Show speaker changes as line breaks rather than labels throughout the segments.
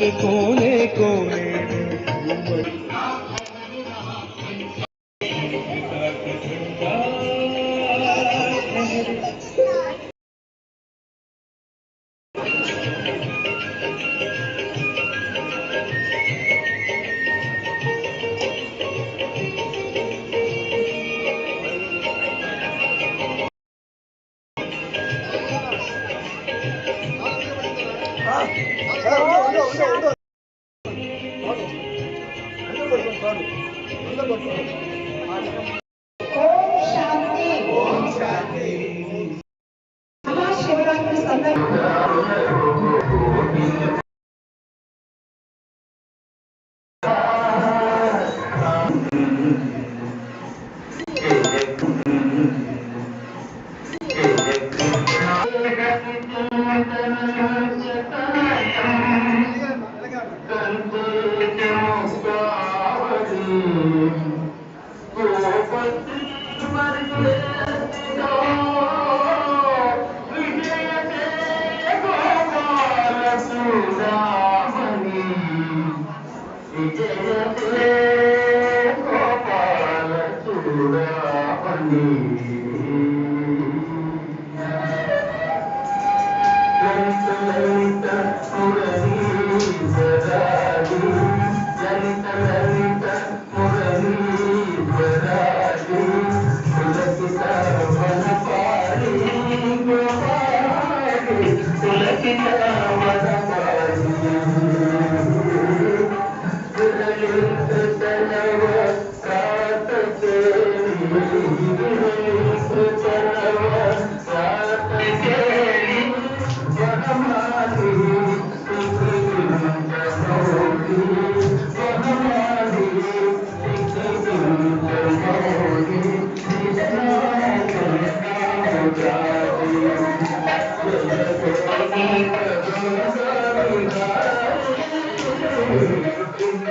के कोने कोने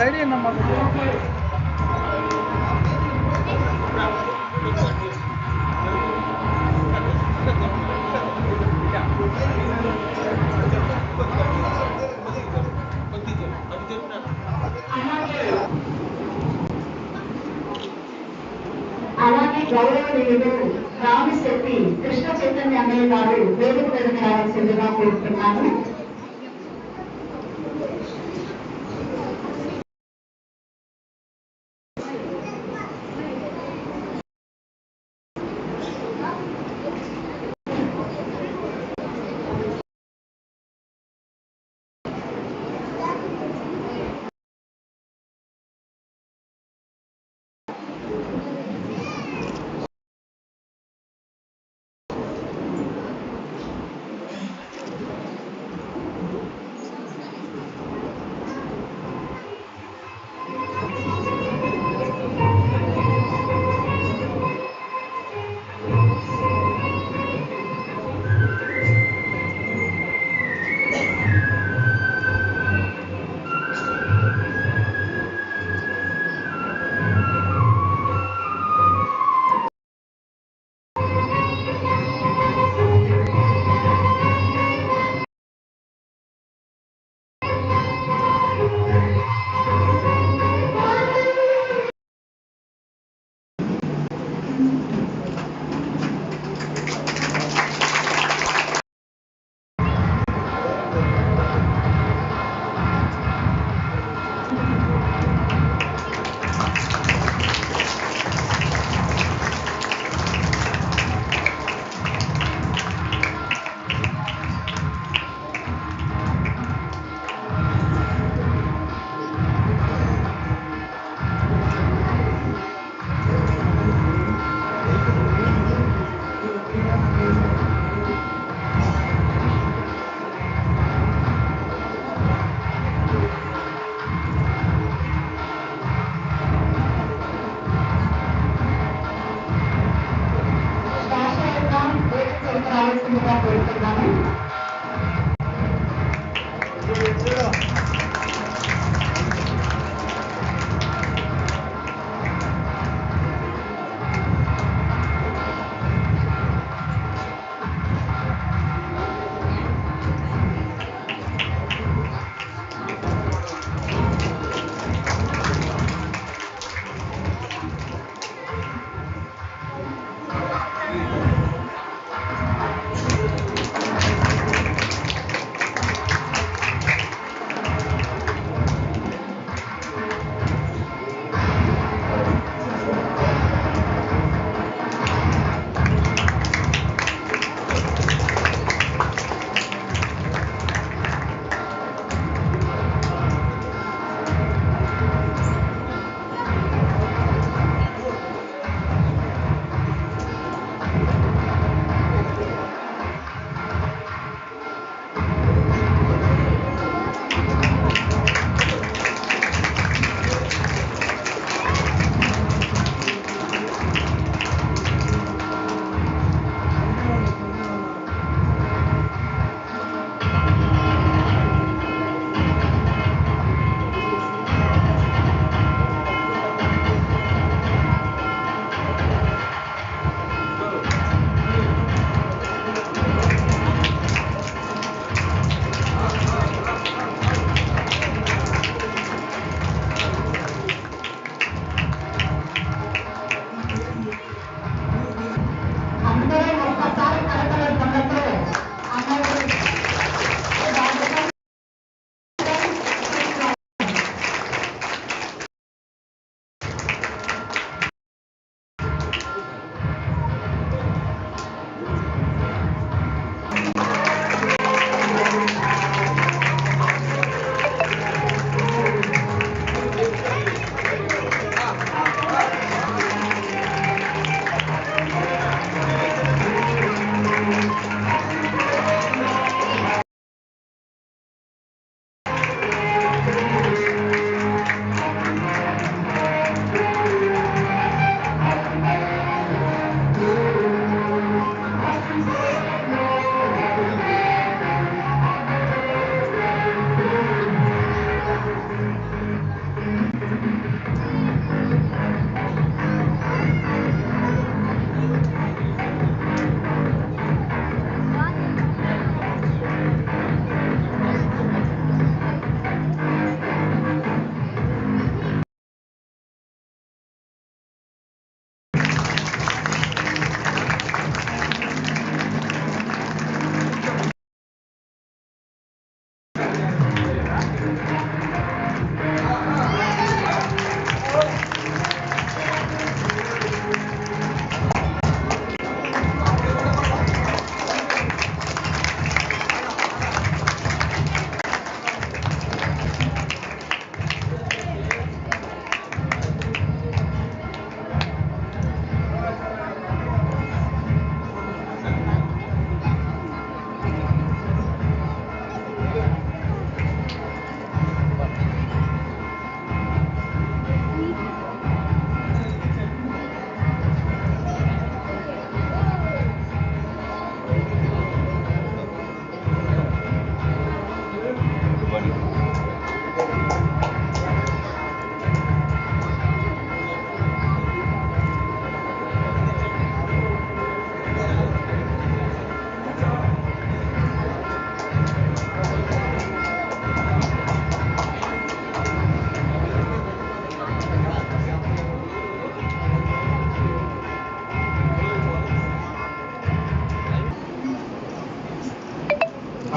ಸೈಡಿಗೆ ನಮ್ಮ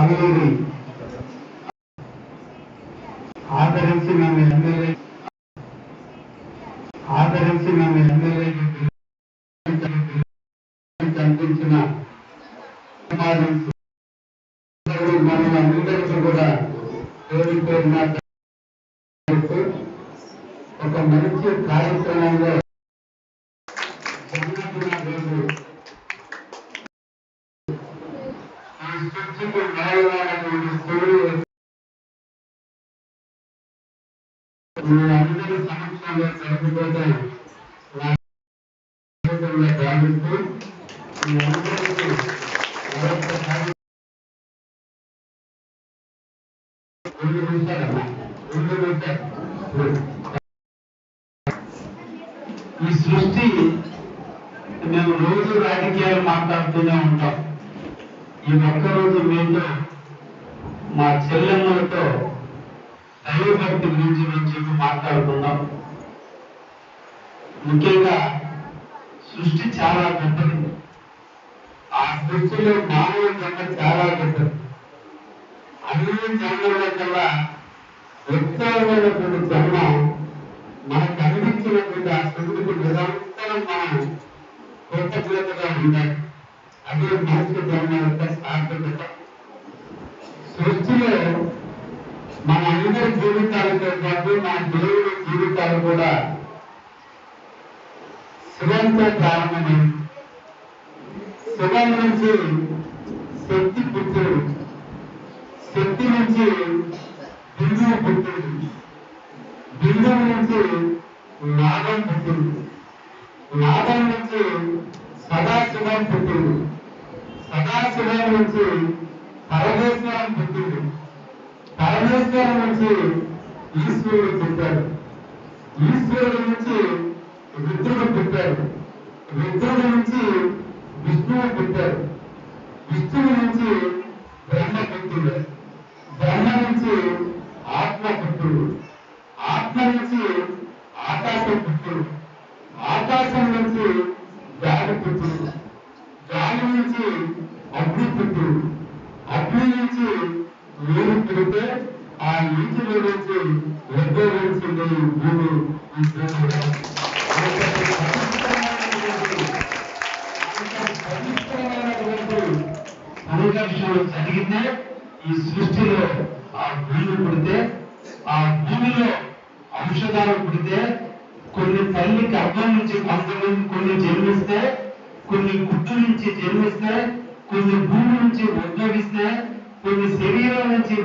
అనేది ఆదరించి మేము ఈ సృష్టి మేము రోజు రాజకీయాలు మాట్లాడుతూనే ఉంటాం ఈ ఒక్కరోజు మీతో మా చెల్లెమ్మలతో దైవభక్తి గురించి మేము చెప్పి మాట్లాడుకుందాం ముఖ్యంగా సృష్టి చాలా గొప్పది ఆ సృష్టిలో మానవ చాలా గొప్పది అన్ని జిల్లాల కల్లా ఉత్తరమైనటువంటి ధర్మ మనకు అందించినటువంటి ఆ స్థితికి నిరంతరం మనం కృతజ్ఞతగా ఉండాలి అదే మనిషి ధర్మ యొక్క సార్థకత సృష్టిలో మన అందరి జీవితాలతో పాటు మన దేవుడి జీవితాలు కూడా శివంతో ప్రారంభమైంది శివం నుంచి శక్తి పుత్రుడు నుంచి బిందువు పుట్టింది బిందువు నుంచి నాగం పుట్టింది నాగం నుంచి సదాశివం పుట్టింది సదాశివం నుంచి పరమేశ్వరం పుట్టింది పరమేశ్వరం నుంచి ఈశ్వరుడు పుట్టాడు ఈశ్వరుడు నుంచి రుద్రుడు పుట్టాడు రుద్రుడు నుంచి విష్ణువు పుట్టాడు విష్ణువు నుంచి బ్రహ్మ పుట్టింది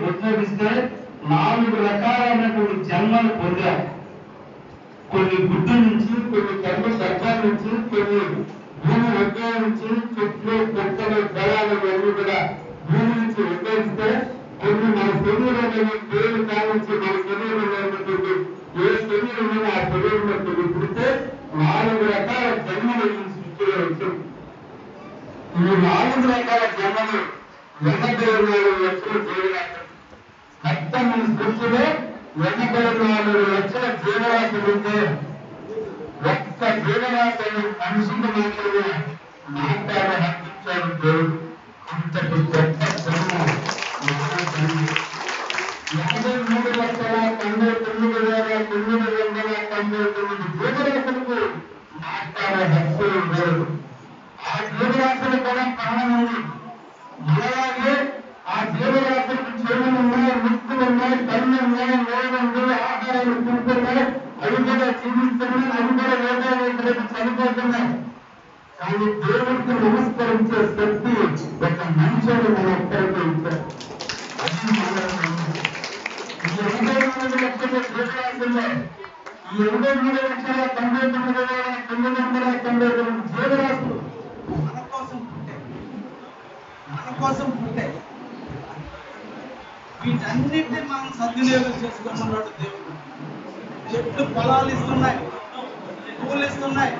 ఉద్యోగిస్తే నాలుగు రకాలైనటువంటి జన్మలు పొందారు కొన్ని గుడ్డు నుంచి కొన్ని కర్మ సర్పాల నుంచి కొన్ని భూమి ఉద్యోగించి చెట్లు పుట్టలు పొలాలు ఇవన్నీ కూడా భూమి నుంచి ఉద్యోగిస్తే కొన్ని మన శరీరంలో పేరు కావించి మన శరీరంలో ఏ శరీరంలో ఆ శరీరంలో పుడితే నాలుగు రకాల జన్మలు సృష్టిలో ఈ నాలుగు రకాల జన్మలు ఎనభై నాలుగు లక్షలు చేయడానికి ఖచ్చితంగా దృష్టిలో ఎన్నికల నాలుగు లక్షల జీవరాశులు ఉంటే ఒక్క జీవరాశులు మనుషులు మాత్రమే మాట్లాడ హక్కించాడు అంతటి కోసం పుట్టాయి వీటన్నిటిని మనం సద్వినియోగం చేసుకోమన్నాడు దేవుడు చెట్లు ఫలాలు ఇస్తున్నాయి పూలు ఇస్తున్నాయి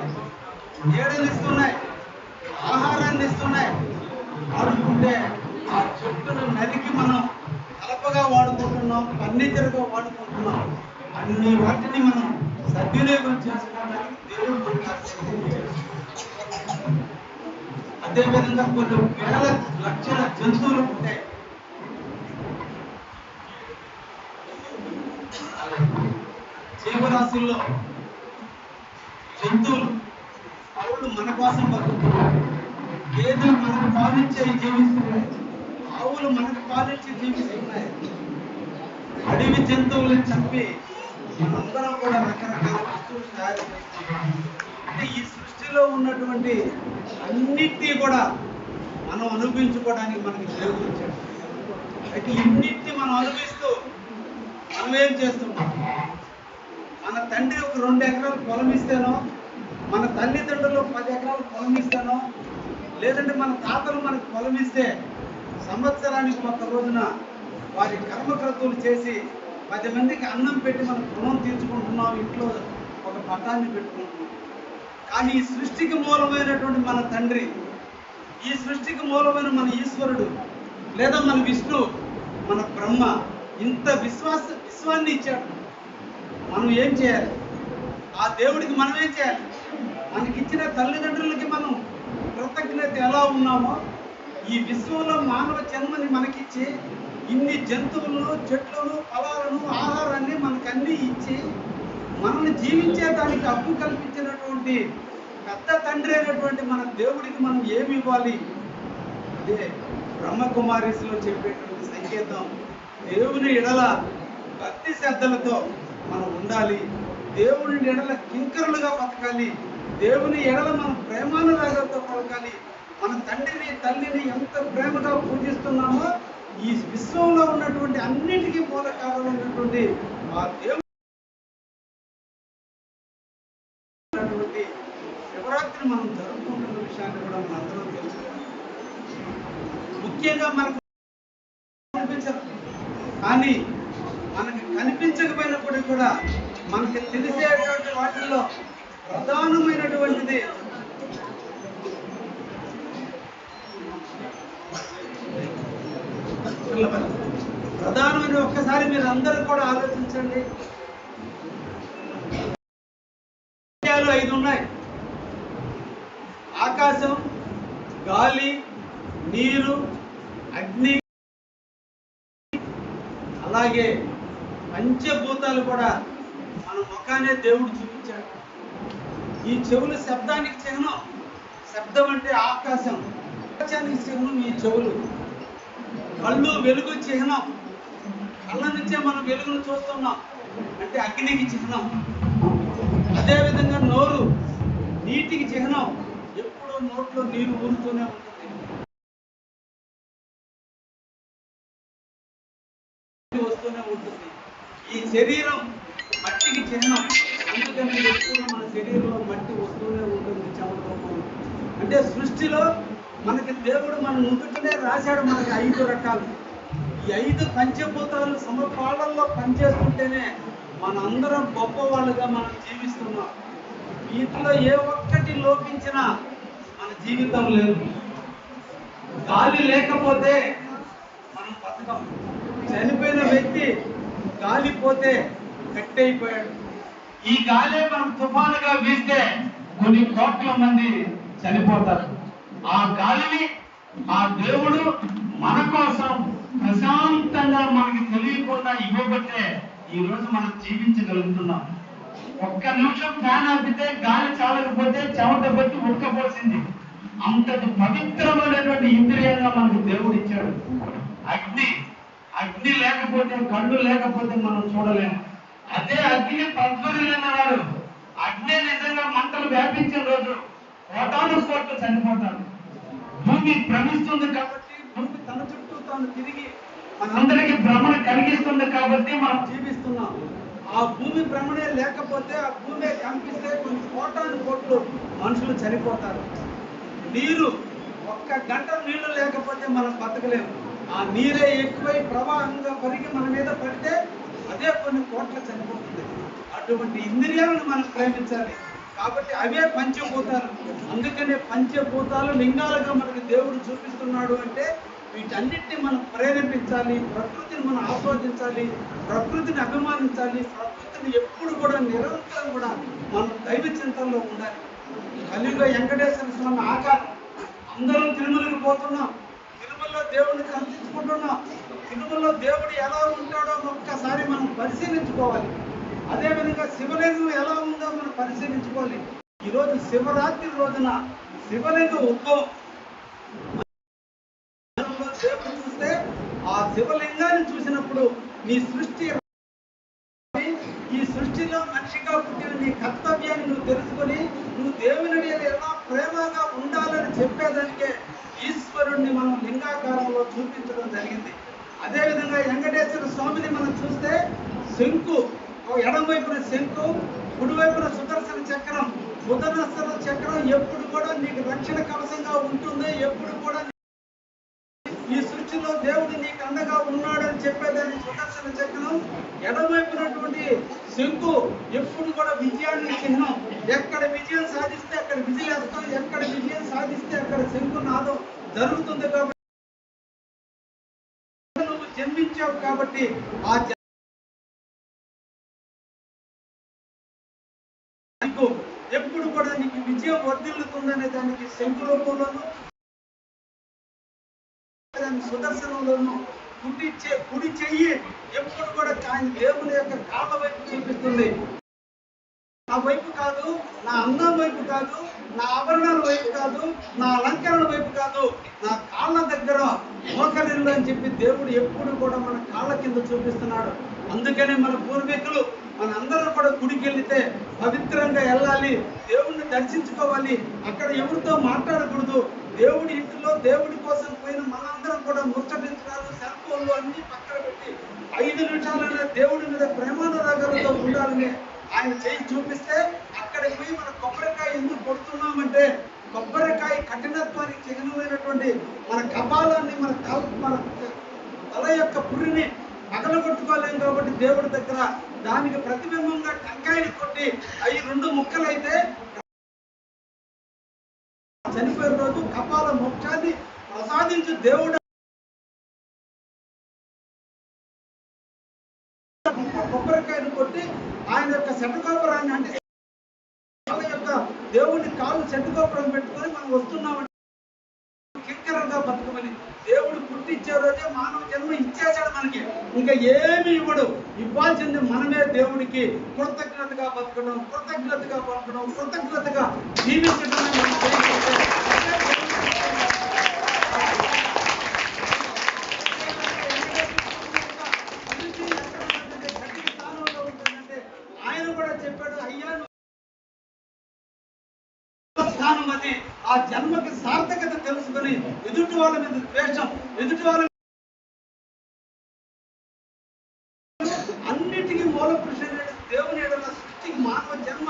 ఏడలు ఇస్తున్నాయి ఆహారాన్ని ఇస్తున్నాయి వాడుకుంటే ఆ చెట్టును నరికి మనం కలపగా వాడుకుంటున్నాం ఫర్నిచర్గా వాడుకుంటున్నాం అన్ని వాటిని మనం సద్వినియోగం చేసుకోవడానికి దేవుడు మనకు అదేవిధంగా కొన్ని వేల లక్షల జంతువులు ఉంటాయి జీవరాశుల్లో జంతువులు ఆవులు మన కోసం బతుకుతున్నాయి గేదెలు మనకు పాలించే జీవిస్తున్నాయి ఆవులు మనకు పాలించే జీవిస్తున్నాయి అడవి జంతువులను చంపి మనందరం కూడా రకరకాల వస్తువులు తయారు చేస్తున్నాం అంటే ఈ సృష్టిలో ఉన్నటువంటి అన్నిటినీ కూడా మనం అనుభవించుకోవడానికి మనకి దేవుడు అయితే ఇన్నిటిని మనం అనుభవిస్తూ మనం ఏం చేస్తున్నాం మన తండ్రి ఒక రెండు ఎకరాలు పొలం ఇస్తేనో మన తల్లిదండ్రులు పది ఎకరాలు పొలం ఇస్తానో లేదంటే మన తాతలు మనకు పొలం ఇస్తే సంవత్సరానికి ఒక రోజున వారి కర్మకర్తలు చేసి పది మందికి అన్నం పెట్టి మనం రుణం తీర్చుకుంటున్నాం ఇంట్లో ఒక పట్టాన్ని పెట్టుకుంటున్నాం కానీ ఈ సృష్టికి మూలమైనటువంటి మన తండ్రి ఈ సృష్టికి మూలమైన మన ఈశ్వరుడు లేదా మన విష్ణు మన బ్రహ్మ ఇంత విశ్వాస విశ్వాన్ని ఇచ్చాడు మనం ఏం చేయాలి ఆ దేవుడికి మనం ఏం చేయాలి మనకిచ్చిన తల్లిదండ్రులకి మనం కృతజ్ఞత ఎలా ఉన్నామో ఈ విశ్వంలో మానవ జన్మని మనకిచ్చి ఇన్ని జంతువులను చెట్లను ఫలాలను ఆహారాన్ని మనకన్నీ ఇచ్చి మనల్ని జీవించే దానికి అప్పు కల్పించినటువంటి పెద్ద తండ్రి అయినటువంటి మన దేవుడికి మనం ఏమి ఇవ్వాలి అదే బ్రహ్మకుమారిస్లో చెప్పేటువంటి సంకేతం దేవుని ఎడల భక్తి శ్రద్ధలతో మనం ఉండాలి దేవుని ఎడల కింకరులుగా బతకాలి దేవుని ఎడల మనం ప్రేమానురాగంతో పలకాలి మన తండ్రిని తల్లిని ఎంత ప్రేమగా పూజిస్తున్నామో ఈ విశ్వంలో ఉన్నటువంటి అన్నిటికీ మూల కారణమైనటువంటి ఆ దేవుడు ఆసక్తిని మనం జరుపుకుంటున్న విషయాన్ని కూడా మనం అందరూ తెలుసుకోవాలి ముఖ్యంగా మనకు కనిపించదు కానీ మనకి కనిపించకపోయినప్పటికీ కూడా మనకి తెలిసేటువంటి వాటిల్లో ప్రధానమైనటువంటిది ప్రధానమైన ఒక్కసారి మీరు అందరూ కూడా ఆలోచించండి ఐదు ఉన్నాయి ఆకాశం గాలి నీరు అగ్ని అలాగే పంచభూతాలు కూడా మన ముఖానే దేవుడు చూపించాడు ఈ చెవులు శబ్దానికి చిహ్నం శబ్దం అంటే ఆకాశం ఆకాశానికి చిహ్నం ఈ చెవులు కళ్ళు వెలుగు చిహ్నం కళ్ళ నుంచే మనం వెలుగును చూస్తున్నాం అంటే అగ్నికి చిహ్నం అదేవిధంగా నోరు నీటికి చిహ్నం నోట్లో నీరు ఊరుతూనే ఉంటుంది వస్తూనే ఉంటుంది ఈ శరీరం మట్టికి చిహ్నం అందుకని ఎక్కువగా మన శరీరంలో మట్టి వస్తూనే ఉంటుంది చమటోపం అంటే సృష్టిలో మనకి దేవుడు మన ముందుకునే రాశాడు మనకి ఐదు రకాలు ఈ ఐదు పంచభూతాలు సమపాలల్లో పనిచేస్తుంటేనే గొప్ప గొప్పవాళ్ళుగా మనం జీవిస్తున్నాం వీటిలో ఏ ఒక్కటి లోపించినా జీవితం లేదు గాలి లేకపోతే మనం బతకం చనిపోయిన వ్యక్తి గాలి పోతే కట్టయిపోయాడు అయిపోయాడు ఈ గాలే మనం తుఫానుగా వీస్తే కొన్ని కోట్ల మంది చనిపోతారు ఆ గాలిని ఆ దేవుడు మన కోసం ప్రశాంతంగా మనకి తెలియకుండా ఇవ్వబట్టే ఈ రోజు మనం జీవించగలుగుతున్నాం ఒక్క నిమిషం ఫ్యాన్ ఆపితే గాలి చాలకపోతే చెమట బట్టి ఉడకపోసింది అంతటి పవిత్రమైనటువంటి ఇంద్రియంగా మనకు దేవుడు ఇచ్చాడు అగ్ని అగ్ని లేకపోతే కళ్ళు లేకపోతే మనం చూడలేము అదే అగ్ని ప్రజ్వరిలేనవాడు అగ్ని నిజంగా మంటలు వ్యాపించిన రోజు కోటాను కోట్లు చనిపోతాడు భూమి భ్రమిస్తుంది కాబట్టి భూమి తన చుట్టూ తాను తిరిగి మనందరికీ భ్రమణ కలిగిస్తుంది కాబట్టి మనం జీవిస్తున్నాం ఆ భూమి భ్రమణే లేకపోతే ఆ భూమి కనిపిస్తే కొన్ని కోటాను కోట్లు మనుషులు చనిపోతారు నీరు ఒక్క గంట నీళ్లు లేకపోతే మనం బతకలేము ఆ నీరే ఎక్కువై ప్రవాహంగా పరిగి మన మీద పడితే అదే కొన్ని కోట్ల చనిపోతుంది అటువంటి ఇంద్రియాలను మనం ప్రేమించాలి కాబట్టి అవే పంచభూతాలు అందుకనే పంచభూతాలు లింగాలుగా మనకి దేవుడు చూపిస్తున్నాడు అంటే వీటన్నిటిని మనం ప్రేరేపించాలి ప్రకృతిని మనం ఆస్వాదించాలి ప్రకృతిని అభిమానించాలి ప్రకృతిని ఎప్పుడు కూడా నిరంతరం కూడా మనం దైవ చింతనలో ఉండాలి కలియుగ వెంకటేశ్వర స్వామి ఆకారం అందరం తిరుమలకి పోతున్నాం తిరుమలలో దేవుడిని కనిపించుకుంటున్నాం తిరుమలలో దేవుడు ఎలా ఉంటాడో ఒక్కసారి మనం పరిశీలించుకోవాలి అదేవిధంగా శివలింగం ఎలా ఉందో మనం పరిశీలించుకోవాలి ఈరోజు శివరాత్రి రోజున శివలింగ ఉద్భవం చూస్తే ఆ శివలింగాన్ని చూసినప్పుడు నీ సృష్టి ఈ సృష్టిలో మనిషిగా పుట్టిన నీ కర్తవ్యాన్ని నువ్వు తెలుసుకొని నువ్వు దేవుని మీద ఎలా ప్రేమగా ఉండాలని చెప్పేదానికే ఈశ్వరుణ్ణి మనం లింగాకారంలో చూపించడం జరిగింది అదేవిధంగా వెంకటేశ్వర స్వామిని మనం చూస్తే శంకు ఎడం వైపున శంకు కుడివైపున సుదర్శన చక్రం సుదర్శన చక్రం ఎప్పుడు కూడా నీకు రక్షణ కవచంగా ఉంటుంది ఎప్పుడు కూడా అభివృద్ధిలో దేవుడు నీకు అండగా అని చెప్పేదాన్ని సుదర్శన చక్రం ఎడమైపోయినటువంటి శంకు ఎప్పుడు కూడా విజయాన్ని చిహ్నం ఎక్కడ విజయం సాధిస్తే అక్కడ విజయలేస్తాం ఎక్కడ విజయం సాధిస్తే అక్కడ శంకు నాదం జరుగుతుంది కాబట్టి నువ్వు జన్మించావు కాబట్టి ఆ ఎప్పుడు కూడా నీకు విజయం వర్ధిల్లుతుందనే దానికి శంకు రూపంలోనూ సుదర్శనంలోను కుడి చే కుడి చెయ్యి ఎప్పుడు కూడా ఆయన దేవుని యొక్క కాళ్ళ వైపు చూపిస్తుంది నా వైపు కాదు నా అన్నం వైపు కాదు నా ఆభరణాల వైపు కాదు నా అలంకరణ వైపు కాదు నా కాళ్ళ దగ్గర మోకరిల్లు అని చెప్పి దేవుడు ఎప్పుడు కూడా మన కాళ్ళ కింద చూపిస్తున్నాడు అందుకనే మన పూర్వీకులు మన మనందరం కూడా గుడికి వెళితే పవిత్రంగా వెళ్ళాలి దేవుణ్ణి దర్శించుకోవాలి అక్కడ ఎవరితో మాట్లాడకూడదు దేవుడి ఇంటిలో దేవుడి కోసం పోయిన మనందరం కూడా ముచ్చటించడాలు సెల్ ఫోన్లు అన్ని పక్కన పెట్టి ఐదు నిమిషాలనే దేవుడి మీద ప్రేమానురాగాలతో ఉండాలని ఆయన చేయి చూపిస్తే అక్కడికి పోయి మన కొబ్బరికాయ ఎందుకు కొడుతున్నామంటే కొబ్బరికాయ కఠినత్వానికి చిహ్నమైనటువంటి మన కపాలాన్ని మన తల మన తల యొక్క పురిని పగలగొట్టుకోలేం కాబట్టి దేవుడి దగ్గర దానికి ప్రతిబింబంగా టంకాయని కొట్టి అవి రెండు ముక్కలైతే చనిపోయిన రోజు కపాల మోక్షాన్ని ప్రసాదించు దేవుడు కొబ్బరికాయను కొట్టి ఆయన యొక్క శటగోపురాన్ని అంటే యొక్క దేవుడిని కాలు శటగోపురం పెట్టుకొని మనం వస్తున్నామంటే కింకరంగా బతుకమని పుట్టి ఇచ్చే రోజే మానవ జన్మ ఇచ్చేసాడు మనకి ఇంకా ఏమి ఇవ్వడు ఇవ్వాల్సింది మనమే దేవుడికి కృతజ్ఞతగా బతకడం కృతజ్ఞతగా బతకడం కృతజ్ఞతగా జీవించడం ఆయన కూడా చెప్పాడు స్థానం అది ఆ ఎదుటి వాళ్ళ మీద ద్వేషం ఎదుటి వాళ్ళ అన్నిటికీ మూల పురుషుడు దేవుని సృష్టికి మానవ జన్మ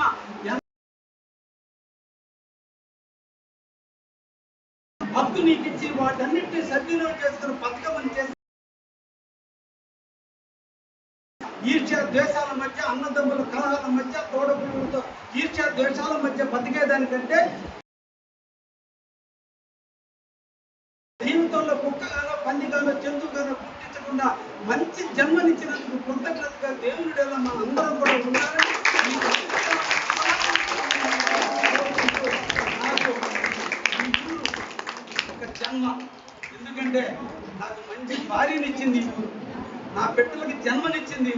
హక్కు నీకు ఇచ్చి వాటన్నిటిని సద్వినియోగం చేసుకుని బతకమని చేసి ఈర్ష్య ద్వేషాల మధ్య అన్నదమ్ముల కలహాల మధ్య తోడపులతో ఈర్ష్య ద్వేషాల మధ్య బతికేదానికంటే జీవితంలో కుక్క కానో పంది జంతువు కానో గుర్తించకుండా మంచి జన్మనిచ్చినందుకు కృతజ్ఞతగా దేవుడు మన అందరం కూడా ఉండాలని ఒక జన్మ ఎందుకంటే నాకు మంచి భార్యనిచ్చింది నా బిడ్డలకి జన్మనిచ్చింది